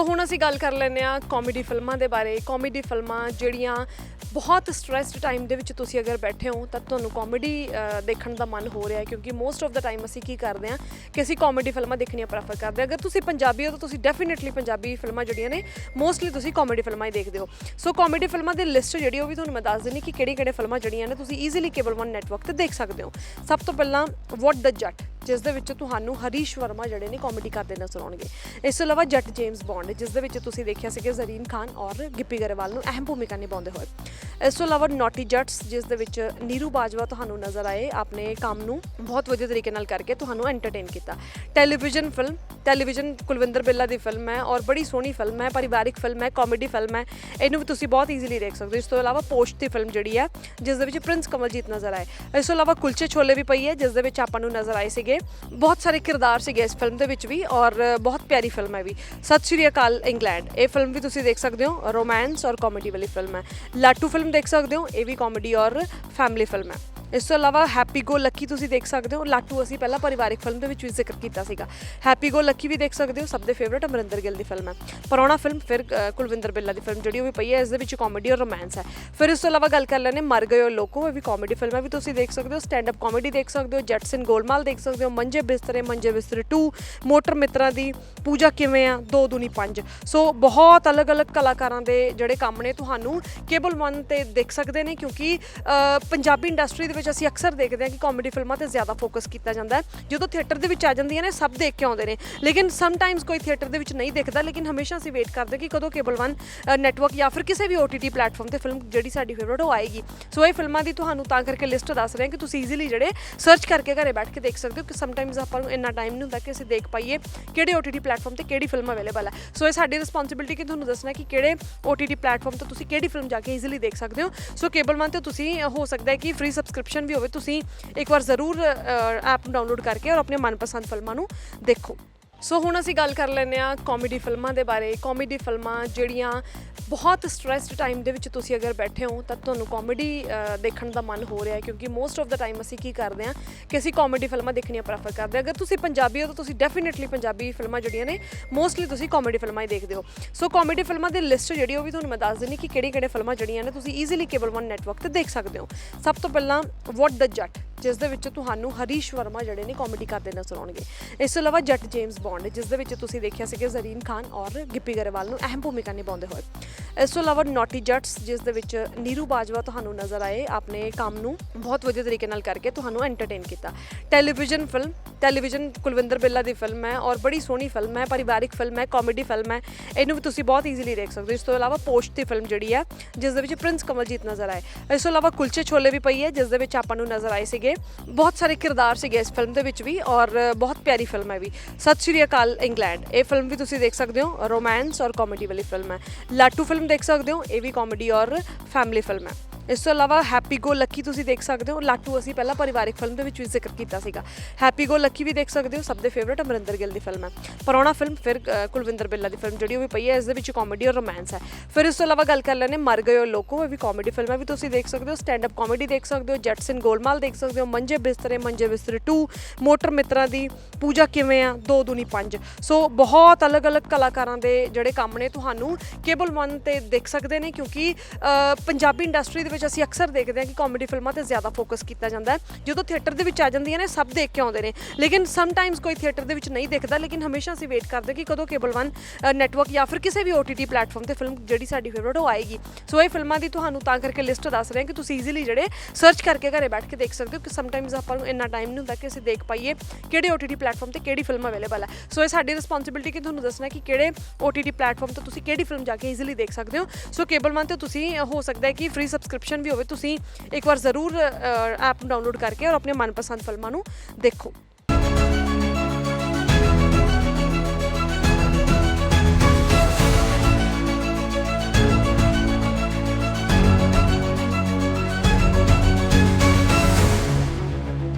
ਸੋ ਹੁਣ ਅਸੀਂ ਗੱਲ ਕਰ ਲੈਂਦੇ ਆ ਕਾਮੇਡੀ ਫਿਲਮਾਂ ਦੇ ਬਾਰੇ। ਕਾਮੇਡੀ ਫਿਲਮਾਂ ਜਿਹੜੀਆਂ ਬਹੁਤ ਸਟ੍ਰੈਸਡ ਟਾਈਮ ਦੇ ਵਿੱਚ ਤੁਸੀਂ ਅਗਰ ਬੈਠੇ ਹੋ, ਤਾਂ ਤੁਹਾਨੂੰ ਕਾਮੇਡੀ ਦੇਖਣ ਦਾ ਮਨ ਹੋ ਰਿਹਾ ਕਿਉਂਕਿ ਮੋਸਟ ਆਫ ਦਾ ਟਾਈਮ ਅਸੀਂ ਕੀ ਕਰਦੇ ਆ ਕਿ ਅਸੀਂ ਕਾਮੇਡੀ ਫਿਲਮਾਂ ਦੇਖਣੀਆਂ ਪ੍ਰੈਫਰ ਕਰਦੇ ਹਾਂ। ਅਗਰ ਤੁਸੀਂ ਪੰਜਾਬੀ ਹੋ, ਤਾਂ ਤੁਸੀਂ ਡੈਫੀਨਿਟਲੀ ਪੰਜਾਬੀ ਫਿਲਮਾਂ ਜਿਹੜੀਆਂ ਨੇ ਮੋਸਟਲੀ ਤੁਸੀਂ ਕਾਮੇਡੀ ਫਿਲਮਾਂ ਹੀ ਦੇਖਦੇ ਹੋ। ਸੋ ਕਾਮੇਡੀ ਫਿਲਮਾਂ ਦੀ ਲਿਸਟ ਜਿਹੜੀ ਉਹ ਵੀ ਤੁਹਾਨੂੰ ਮੈਂ ਦੱਸ ਦਿੰਦੀ ਕਿ ਕਿਹੜੀ ਕਿਹੜੇ ਫਿਲਮਾਂ ਜਿਹੜੀਆਂ ਨੇ, ਤੁਸੀਂ ਈਜ਼ੀਲੀ ਕੇਬਲ 1 ਨੈਟਵਰਕ ਤੇ ਦੇਖ ਸਕਦੇ ਹੋ। ਸਭ ਤੋਂ ਪਹਿਲਾਂ ਵਾਟ ਦ ਜੱਟ ਜਿਸ ਦੇ ਵਿੱਚ ਤੁਹਾਨੂੰ ਹਰੀਸ਼ ਵਰਮਾ ਜਿਹੜੇ ਨੇ ਕਾਮੇਡੀ ਕਰਦੇ ਨਜ਼ਰ ਆਉਣਗੇ। ਇਸ ਤੋਂ ਇਲਾਵਾ ਜੱਟ ਜੇਮਸ ਬੌਂਡ, ਜਿਸ ਦੇ ਵਿੱਚ ਤੁਸੀਂ ਦੇਖਿਆ ਸੀ ਕਿ ਜ਼ਰੀਨ ਖਾਨ ਔਰ ਗਿੱਪੀ ਗਰੇਵਾਲ ਨੂੰ ਅਹਿਮ ਭੂਮਿਕਾ ਨਿਭਾਉਂਦੇ ਹੋਏ। ਇਸ ਤੋਂ ਇਲਾਵਾ ਨੋਟੀ ਜੱਟਸ ਜਿਸ ਦੇ ਵਿੱਚ ਨੀਰੂ ਬਾਜਵਾ ਤੁਹਾਨੂੰ ਨਜ਼ਰ ਆਏ ਆਪਣੇ ਕੰਮ ਨੂੰ ਬਹੁਤ ਵਧੀਆ ਤਰੀਕੇ ਨਾਲ ਕਰਕੇ ਤੁਹਾਨੂੰ ਐਂਟਰਟੇਨ ਕੀਤਾ। Television film television Kulwinder Billa ਦੀ ਫਿਲਮ ਹੈ ਔਰ ਬੜੀ ਸੋਹਣੀ ਫਿਲਮ ਹੈ, ਪਰਿਵਾਰਿਕ ਫਿਲਮ ਹੈ ਕਾਮੇਡੀ ਫਿਲਮ ਹੈ, ਇਹਨੂੰ ਵੀ ਤੁਸੀਂ ਬਹੁਤ ਈਜ਼ੀਲੀ ਦੇਖ ਸਕਦੇ ਹੋ। ਇਸ ਤੋਂ ਇਲਾਵਾ ਪੋਸਟ ਦੀ ਫਿਲਮ ਜਿਹੜੀ ਹੈ, ਜਿਸ ਦੇ ਵਿੱਚ ਪ੍ਰਿੰਸ ਕਮਲਜੀਤ ਨਜ਼ਰ ਆਏ। ਇਸ ਤੋਂ ਇਲਾਵਾ ਕੁਲਚੇ ਛੋਲੇ ਵੀ ਪਈ ਹੈ, ਜਿਸ ਦੇ ਵਿੱਚ ਆਪਾਂ ਨੂੰ ਨਜ਼ਰ ਆਏ ਸੀਗੇ। ਬਹੁਤ ਸਾਰੇ ਕਿਰਦਾਰ ਸੀਗੇ ਇਸ ਫਿਲਮ ਦੇ ਵਿੱਚ ਵੀ ਔਰ ਬਹੁਤ ਪਿਆਰੀ ਫਿਲਮ ਹੈ ਵੀ। ਸਤਿ ਸ਼੍ਰੀ ਅਕਾਲ ਇੰਗਲੈਂਡ। ਇਹ ਫਿਲਮ ਵੀ ਤੁਸੀਂ ਦੇਖ ਸਕਦੇ ਹੋ ਰੋਮਾਂਸ ਔਰ ਕਾਮੇਡੀ ਵਾਲੀ ਫਿਲਮ ਹੈ। ਲਾਟੂ ਫਿਲਮ ਦੇਖ ਸਕਦੇ ਹੋ ਇਹ ਵੀ ਕਾਮੇਡੀ ਔਰ ਫੈਮਿਲੀ ਫਿਲਮ ਹੈ। ਇਸ ਤੋਂ ਇਲਾਵਾ ਹੈਪੀ ਗੋ ਲੱਕੀ ਤੁਸੀਂ ਦੇਖ ਸਕਦੇ ਹੋ, ਲਾਟੂ ਅਸੀਂ ਪਹਿਲਾਂ ਪਰਿਵਾਰਿਕ ਫਿਲਮ ਦੇ ਵਿੱਚ ਵੀ ਜ਼ਿਕਰ ਕੀਤਾ ਸੀਗਾ। ਹੈਪੀ ਗੋ ਲੱਕੀ ਵੀ ਦੇਖ ਸਕਦੇ ਹੋ, ਸਭ ਦੇ ਫੇਵਰਟ ਅਮਰਿੰਦਰ ਗਿੱਲ ਦੀ ਫਿਲਮ ਹੈ। ਪਰੌਣਾ ਫਿਲਮ ਫਿਰ ਕੁਲਵਿੰਦਰ ਬਿੱਲਾ ਦੀ ਫਿਲਮ ਜਿਹੜੀ ਉਹ ਵੀ ਪਈ ਹੈ, ਇਸ ਦੇ ਵਿੱਚ ਕਾਮੇਡੀ ਔਰ ਰੋਮਾਂਸ ਹੈ। ਫਿਰ ਇਸ ਤੋਂ ਇਲਾਵਾ ਗੱਲ ਕਰ ਲੈਣੇ ਮਰ ਗਏ ਹੋ ਲੋਕੋ ਇਹ ਵੀ ਕਾਮੇਡੀ ਫਿਲਮ ਹੈ ਵੀ ਤੁਸੀਂ ਦੇਖ ਸਕਦੇ ਹੋ ਸਟੈਂਡ ਅਪ ਕਾਮੇਡੀ ਦੇਖ ਸਕਦੇ ਹੋ ਜੈਟਸਨ ਗੋਲਮਾਲ ਦੇਖ ਸਕਦੇ ਹੋ, ਮੰਜੇ ਬਿਸਤਰੇ ਮੰਜੇ ਬਿਸਤਰੇ 2 ਮੋਟਰ ਮਿੱਤਰਾਂ ਦੀ ਪੂਜਾ ਕਿਵੇਂ ਆ, ਦੋ ਦੁਨੀ ਪੰਜ। ਸੋ ਬਹੁਤ ਅਲੱਗ-ਅਲੱਗ ਕਲਾਕਾਰਾਂ ਦੇ ਜਿਹੜੇ ਕੰਮ ਨੇ, ਤੁਹਾਨੂੰ ਕੇਬਲ 1 ਤੇ ਦੇਖ ਸਕਦੇ ਨੇ, ਕਿਉਂਕਿ ਪੰਜਾਬੀ ਇੰਡਸਟਰੀ ਦੇ ਵਿੱਚ ਅਸੀਂ ਅਕਸਰ ਦੇਖਦੇ ਹਾਂ ਕਿ ਕਾਮੇਡੀ ਫਿਲਮਾਂ ਤੇ ਜ਼ਿਆਦਾ ਫੋਕਸ ਕੀਤਾ ਜਾਂਦਾ ਹੈ। ਜਦੋਂ ਥੀਏਟਰ ਦੇ ਵਿੱਚ ਆ ਜਾਂਦੀਆਂ ਨੇ, ਸਭ ਦੇਖ ਕੇ ਆਉਂਦੇ ਨੇ। ਲੇਕਿਨ ਸਮ ਟਾਈਮਸ ਕੋਈ ਥੀਏਟਰ ਦੇ ਵਿੱਚ ਨਹੀਂ ਦੇਖਦਾ, ਲੇਕਿਨ ਹਮੇਸ਼ਾ ਅਸੀਂ ਵੇਟ ਕਰਦੇ ਕਿ ਕਦੋਂ ਕੇਬਲ 1 ਨੈਟਵਰਕ ਜਾਂ ਫਿਰ ਕਿਸੇ ਵੀ OTT ਪਲੇਟਫਾਰਮ ਤੇ ਫਿਲਮ ਜਿਹੜੀ ਸਾਡੀ ਫੇਵਰਟ ਉਹ ਆਏਗੀ। ਸੋ ਇਹ ਫਿਲਮਾਂ ਦੀ ਤੁਹਾਨੂੰ ਤਾਂ ਕਰਕੇ ਲਿਸਟ ਦੱਸ ਰਹੇ ਹਾਂ ਕਿ ਤੁਸੀਂ ਈਜ਼ੀਲੀ ਜਿਹੜੇ ਸਰਚ ਕਰਕੇ ਘਰੇ ਬੈਠ ਕੇ ਦੇਖ ਸਕਦੇ ਹੋ ਕਿ ਸਮ ਟਾਈਮਸ ਆਪਾਂ ਨੂੰ ਇੰਨਾ ਟਾਈਮ ਨਹੀਂ ਹੁੰਦਾ ਕਿ ਅਸੀਂ ਦੇਖ ਪਾਈਏ ਕਿਹੜੇ OTT ਪਲੇਟਫਾਰਮ ਤੇ ਕਿਹੜੀ ਫਿਲਮ ਅਵੇਲੇਬਲ ਹੈ। ਸੋ ਇਹ ਸਾਡੀ ਰਿਸਪੌਂਸਿਬਿਲਟੀ ਕਿ ਤੁਹਾਨੂੰ ਦੱਸਣਾ ਕਿ ਕਿਹੜੇ OTT ਪਲੇਟਫਾਰਮ 'ਤੇ ਤੁਸੀਂ ਕਿਹੜੀ ਫਿਲਮ ਜਾ ਕੇ ਈਜ਼ੀਲੀ ਦੇਖ ਸਕਦੇ ਹੋ। ਸੋ ਕੇਬਲ 1 ਤੇ ਤੁਸੀਂ ਹੋ ਸਕਦਾ ਹੈ ਕਿ ਫ੍ਰੀ ਸਬਸਕ੍ਰਿਪਸ਼ਨ ਵੀ ਹੋਵੇ, ਤੁਸੀਂ ਇੱਕ ਵਾਰ ਜ਼ਰੂਰ ਐਪ ਨੂੰ ਡਾਊਨਲੋਡ ਕਰਕੇ ਔਰ ਆਪਣੇ ਮਨਪਸੰਦ ਫਿਲਮਾਂ ਨੂੰ ਦੇਖੋ। ਸੋ ਹੁਣ ਅਸੀਂ ਗੱਲ ਕਰ ਲੈਂਦੇ ਆ ਕਾਮੇਡੀ ਫਿਲਮਾਂ ਦੇ ਬਾਰੇ। ਕਾਮੇਡੀ ਫਿਲਮਾਂ ਜਿਹੜੀਆਂ ਬਹੁਤ ਸਟ੍ਰੈਸਡ ਟਾਈਮ ਦੇ ਵਿੱਚ ਤੁਸੀਂ ਅਗਰ ਬੈਠੇ ਹੋ, ਤਾਂ ਤੁਹਾਨੂੰ ਕਾਮੇਡੀ ਦੇਖਣ ਦਾ ਮਨ ਹੋ ਰਿਹਾ ਹੈ, ਕਿਉਂਕਿ ਮੋਸਟ ਆਫ ਦਾ ਟਾਈਮ ਅਸੀਂ ਕੀ ਕਰਦੇ ਆ ਕਿ ਅਸੀਂ ਕਾਮੇਡੀ ਫਿਲਮਾਂ ਦੇਖਣੀਆਂ ਪ੍ਰੈਫਰ ਕਰਦੇ ਹਾਂ। ਅਗਰ ਤੁਸੀਂ ਪੰਜਾਬੀ ਹੋ, ਤਾਂ ਤੁਸੀਂ ਡੈਫੀਨਿਟਲੀ ਪੰਜਾਬੀ ਫਿਲਮਾਂ ਜਿਹੜੀਆਂ ਨੇ ਮੋਸਟਲੀ ਤੁਸੀਂ ਕਾਮੇਡੀ ਫਿਲਮਾਂ ਹੀ ਦੇਖਦੇ ਹੋ। ਸੋ ਕਾਮੇਡੀ ਫਿਲਮਾਂ ਦੀ ਲਿਸਟ ਜਿਹੜੀ ਉਹ ਵੀ ਤੁਹਾਨੂੰ ਮੈਂ ਦੱਸ ਦਿੰਦੀ ਕਿ ਕਿਹੜੀ ਕਿਹੜੇ ਫਿਲਮਾਂ ਜਿਹੜੀਆਂ ਨੇ ਤੁਸੀਂ ਈਜ਼ੀਲੀ ਕੇਬਲ 1 ਨੈਟਵਰਕ ਤੇ ਦੇਖ ਸਕਦੇ ਹੋ। ਸਭ ਤੋਂ ਪਹਿਲਾਂ ਵਾਟ ਦ ਜੱਟ ਜਿਸ ਦੇ ਵਿੱਚ ਤੁਹਾਨੂੰ ਹਰੀਸ਼ ਵਰਮਾ ਜਿਹੜੇ ਨੇ ਕਾਮੇਡੀ ਕਰਦੇ ਨਜ਼ਰ ਆਉਣਗੇ। ਇਸ ਤੋਂ ਇਲਾਵਾ ਜੱਟ ਜੇਮਸ ਬੌਂਡ ਜਿਸ ਦੇ ਵਿੱਚ ਤੁਸੀਂ ਦੇਖਿਆ ਸੀ ਕਿ ਜ਼ਰੀਨ ਖਾਨ ਔਰ ਗਿੱਪੀ ਗਰੇਵਾਲ ਨੂੰ ਅਹਿਮ ਭੂਮਿਕਾ ਨਿਭਾਉਂਦੇ ਹੋਏ। ਇਸ ਤੋਂ ਇਲਾਵਾ ਨੋਟੀ ਜੱਟਸ ਜਿਸ ਦੇ ਵਿੱਚ ਨੀਰੂ ਬਾਜਵਾ ਤੁਹਾਨੂੰ ਨਜ਼ਰ ਆਏ, ਆਪਣੇ ਕੰਮ ਨੂੰ ਬਹੁਤ ਵਧੀਆ ਤਰੀਕੇ ਨਾਲ ਕਰਕੇ ਤੁਹਾਨੂੰ ਐਂਟਰਟੇਨ ਕੀਤਾ। Television film television Kulwinder Billa ਦੀ ਫਿਲਮ ਹੈ ਔਰ ਬੜੀ ਸੋਹਣੀ ਫਿਲਮ ਹੈ, ਪਰਿਵਾਰਿਕ ਫਿਲਮ ਹੈ ਕਾਮੇਡੀ ਫਿਲਮ ਹੈ, ਇਹਨੂੰ ਵੀ ਤੁਸੀਂ ਬਹੁਤ ਈਜ਼ੀਲੀ ਦੇਖ ਸਕਦੇ ਹੋ। ਇਸ ਤੋਂ ਇਲਾਵਾ ਪੋਸਟ ਦੀ ਫਿਲਮ ਜਿਹੜੀ ਹੈ, ਜਿਸ ਦੇ ਵਿੱਚ ਪ੍ਰਿੰਸ ਕਮਲਜੀਤ ਨਜ਼ਰ ਆਏ। ਇਸ ਤੋਂ ਇਲਾਵਾ ਕੁਲਚੇ ਛੋਲੇ ਵੀ ਪਈ ਹੈ, ਜਿਸ ਦੇ ਵਿੱਚ ਆਪਾਂ ਨੂੰ ਨਜ਼ਰ ਆਏ ਸੀਗੇ। ਬਹੁਤ ਸਾਰੇ ਕਿਰਦਾਰ ਸੀਗੇ ਇਸ ਫਿਲਮ ਦੇ ਵਿੱਚ ਵੀ ਔਰ ਬਹੁਤ ਪਿਆਰੀ ਫਿਲਮ ਹੈ ਵੀ। ਸਤਿ ਸ਼੍ਰੀ ਅਕਾਲ ਇੰਗਲੈਂਡ। ਇਹ ਫਿਲਮ ਵੀ ਤੁਸੀਂ ਦੇਖ ਸਕਦੇ ਹੋ ਰੋਮਾਂਸ ਔਰ ਕਾਮੇਡੀ ਵਾਲੀ ਫਿਲਮ ਹੈ। ਲਾਟੂ ਫਿਲਮ ਦੇਖ ਸਕਦੇ ਹੋ ਇਹ ਵੀ ਕਾਮੇਡੀ ਔਰ ਫੈਮਿਲੀ ਫਿਲਮ ਹੈ। ਇਸ ਤੋਂ ਇਲਾਵਾ ਹੈਪੀ ਗੋ ਲੱਕੀ ਤੁਸੀਂ ਦੇਖ ਸਕਦੇ ਹੋ। ਲਾਟੂ ਅਸੀਂ ਪਹਿਲਾਂ ਪਰਿਵਾਰਿਕ ਫਿਲਮ ਦੇ ਵਿੱਚ ਵੀ ਜ਼ਿਕਰ ਕੀਤਾ ਸੀਗਾ। ਹੈਪੀ ਗੋ ਲੱਕੀ ਵੀ ਦੇਖ ਸਕਦੇ ਹੋ। ਸਭ ਦੇ ਫੇਵਰਟ ਅਮਰਿੰਦਰ ਗਿੱਲ ਦੀ ਫਿਲਮ ਹੈ। ਪਰੌਣਾ ਫਿਲਮ, ਫਿਰ ਕੁਲਵਿੰਦਰ ਬਿੱਲਾ ਦੀ ਫਿਲਮ, ਜਿਹੜੀ ਉਹ ਵੀ ਪਈ ਹੈ, ਇਸ ਦੇ ਵਿੱਚ ਕਾਮੇਡੀ ਔਰ ਰੋਮਾਂਸ ਹੈ। ਫਿਰ ਇਸ ਤੋਂ ਇਲਾਵਾ ਗੱਲ ਕਰ ਲੈਣੇ ਮਰ ਗਏ ਹੋ ਲੋਕੋ, ਇਹ ਵੀ ਕਾਮੇਡੀ ਫਿਲਮ ਹੈ। ਵੀ ਤੁਸੀਂ ਦੇਖ ਸਕਦੇ ਹੋ ਸਟੈਂਡ ਅਪ ਕਾਮੇਡੀ ਦੇਖ ਸਕਦੇ ਹੋ ਜੈਟਸਨ ਗੋਲਮਾਲ ਦੇਖ ਸਕਦੇ ਹੋ, ਮੰਜੇ ਬਿਸਤਰੇ ਮੰਜੇ ਬਿਸਤਰੇ 2 ਮੋਟਰ ਮਿੱਤਰਾਂ ਦੀ ਪੂਜਾ ਕਿਵੇਂ ਆ, ਦੋ ਦੁਨੀ ਪੰਜ। ਸੋ ਬਹੁਤ ਅਲੱਗ-ਅਲੱਗ ਕਲਾਕਾਰਾਂ ਦੇ ਜਿਹੜੇ ਕੰਮ ਨੇ, ਤੁਹਾਨੂੰ ਕੇਬਲ 1 ਤੇ ਦੇਖ ਸਕਦੇ ਨੇ, ਕਿਉਂਕਿ ਪੰਜਾਬੀ ਇੰਡਸਟਰੀ ਦੇ ਵਿੱਚ ਅਸੀਂ ਅਕਸਰ ਦੇਖਦੇ ਹਾਂ ਕਿ ਕਾਮੇਡੀ ਫਿਲਮਾਂ ਤੇ ਜ਼ਿਆਦਾ ਫੋਕਸ ਕੀਤਾ ਜਾਂਦਾ ਹੈ। ਜਦੋਂ ਥੀਏਟਰ ਦੇ ਵਿੱਚ ਆ ਜਾਂਦੀਆਂ ਨੇ, ਸਭ ਦੇਖ ਕੇ ਆਉਂਦੇ ਨੇ। ਲੇਕਿਨ ਸਮ ਟਾਈਮਸ ਕੋਈ ਥੀਏਟਰ ਦੇ ਵਿੱਚ ਨਹੀਂ ਦੇਖਦਾ, ਲੇਕਿਨ ਹਮੇਸ਼ਾ ਅਸੀਂ ਵੇਟ ਕਰਦੇ ਕਿ ਕਦੋਂ ਕੇਬਲ 1 ਨੈਟਵਰਕ ਜਾਂ ਫਿਰ ਕਿਸੇ ਵੀ OTT ਪਲੇਟਫਾਰਮ ਤੇ ਫਿਲਮ ਜਿਹੜੀ ਸਾਡੀ ਫੇਵਰਟ ਉਹ ਆਏਗੀ। ਸੋ ਇਹ ਫਿਲਮਾਂ ਦੀ ਤੁਹਾਨੂੰ ਤਾਂ ਕਰਕੇ ਲਿਸਟ ਦੱਸ ਰਹੇ ਹਾਂ ਕਿ ਤੁਸੀਂ ਈਜ਼ੀਲੀ ਜਿਹੜੇ ਸਰਚ ਕਰਕੇ ਘਰੇ ਬੈਠ ਕੇ ਦੇਖ ਸਕਦੇ ਹੋ ਕਿ ਸਮ ਟਾਈਮਸ ਆਪਾਂ ਨੂੰ ਇੰਨਾ ਟਾਈਮ ਨਹੀਂ ਹੁੰਦਾ ਕਿ ਅਸੀਂ ਦੇਖ ਪਾਈਏ ਕਿਹੜੇ OTT ਪਲੇਟਫਾਰਮ ਤੇ ਕਿਹੜੀ ਫਿਲਮ ਅਵੇਲੇਬਲ ਹੈ। ਸੋ ਇਹ ਸਾਡੀ ਰਿਸਪੌਂਸਿਬਿਲਟੀ ਕਿ ਤੁਹਾਨੂੰ ਦੱਸਣਾ ਕਿ ਕਿਹੜੇ OTT ਪਲੇਟਫਾਰਮ ਤੋਂ ਤੁਸੀਂ ਕਿਹੜੀ ਫਿਲਮ ਜਾ ਕੇ ਈਜ਼ੀਲੀ ਦੇਖ ਸਕਦੇ ਹੋ। ਸੋ ਕੇਬਲ 1 ਤੇ ਤੁਸੀਂ ਹੋ ਸਕਦਾ ਹੈ ਕਿ ਫ੍ਰੀ ਸਬਸਕ੍ਰਿਪਸ਼ਨ ਵੀ ਹੋਵੇ, ਤੁਸੀਂ ਇੱਕ ਵਾਰ ਜ਼ਰੂਰ ਐਪ ਨੂੰ ਡਾਊਨਲੋਡ ਕਰਕੇ ਔਰ ਆਪਣੇ ਮਨਪਸੰਦ ਫਿਲਮਾਂ ਨੂੰ ਦੇਖੋ।